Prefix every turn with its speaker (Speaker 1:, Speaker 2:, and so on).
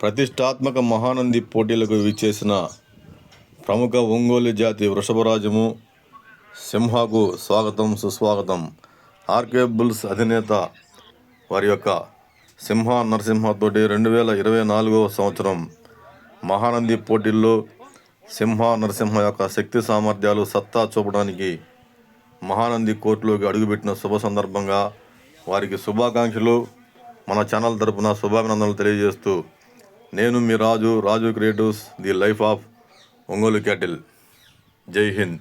Speaker 1: ప్రతిష్టాత్మక మహానంది పోటీలకు విచ్చేసిన ప్రముఖ ఒంగోలు జాతి వృషభరాజము సింహకు స్వాగతం సుస్వాగతం. ఆర్కే బుల్స్ అధినేత వారి యొక్క సింహ నరసింహతోటి రెండు వేల ఇరవై నాలుగవ సంవత్సరం మహానంది పోటీల్లో సింహ నరసింహ యొక్క శక్తి సామర్థ్యాలు సత్తా చూపడానికి మహానంది కోర్టులోకి అడుగుపెట్టిన శుభ సందర్భంగా వారికి శుభాకాంక్షలు. మన ఛానల్ తరపున శుభాభినందనలు తెలియజేస్తూ నేను మీ Raju Raju creatives the life of Ongole cattle. Jai Hind.